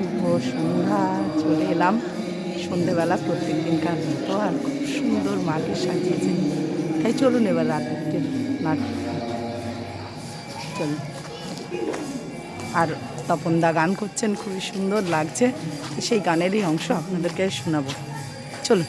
শুভ সন্ধ্যা চলে এলাম। সন্ধেবেলা প্রত্যেক দিনকার মতো আর খুব সুন্দর মাকে সাজিয়েছেন তাই চলুন এবার রাত্রির নাটক চল আর তপনদা গান করছেন, খুবই সুন্দর লাগছে। সেই গানেরই অংশ আপনাদেরকে শোনাবো। চলুন।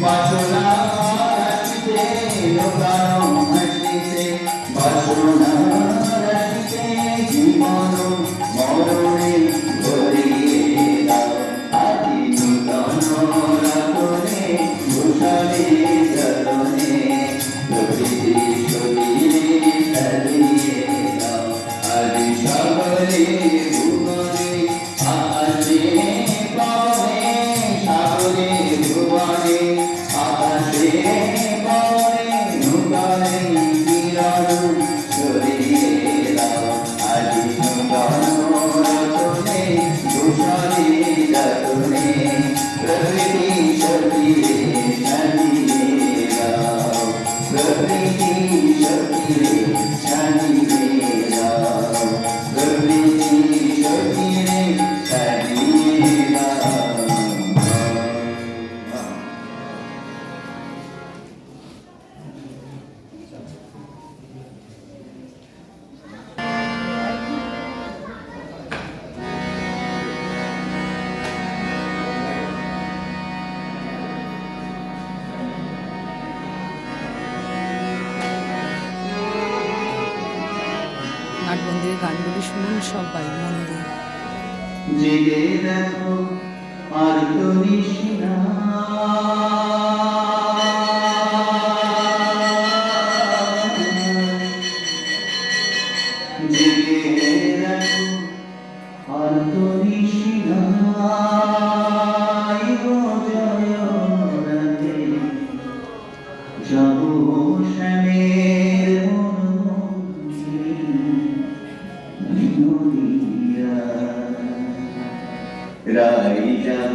Bye. your সবাই মন জেগে দেখো রাই যাব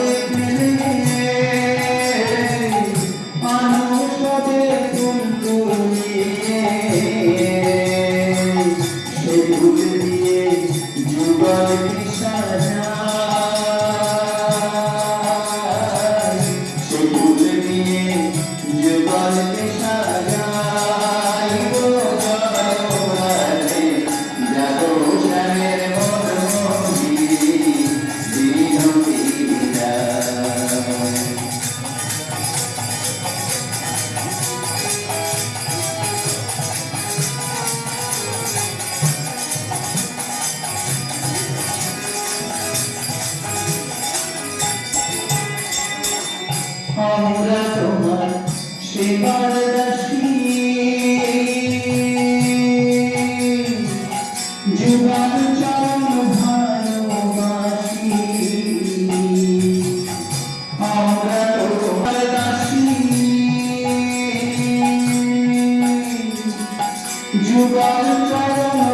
আমরা তোমার সেবার দাসী যুগান চরণ ভালোবাসি আমরা তোমার দাসী যুগান চরণ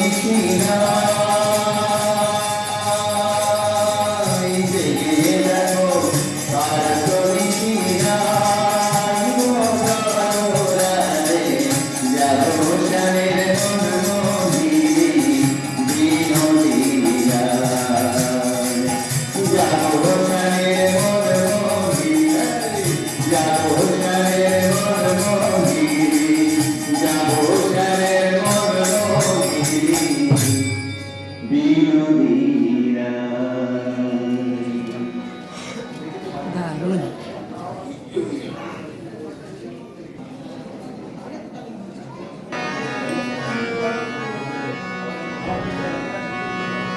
Krishna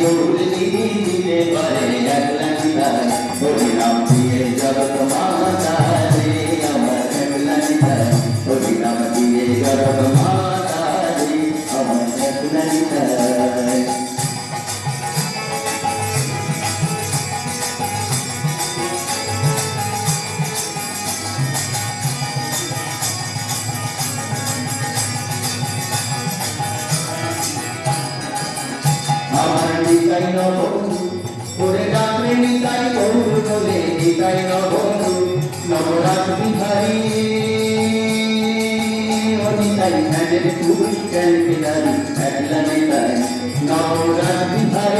গৌর দিতে পারে একলা নিতাই আমার ন বন্ধু। করে রাত্রে নিতাই গৌর বলে নিতাই নবন্ধু নবরাত বিহারী নিতাই ধ্যানের পুরুষ জ্ঞান বিহারী একলা নিতাই। নবরাত বিহারী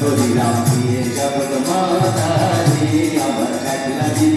हरी राम जब माता जी अमर कटला जी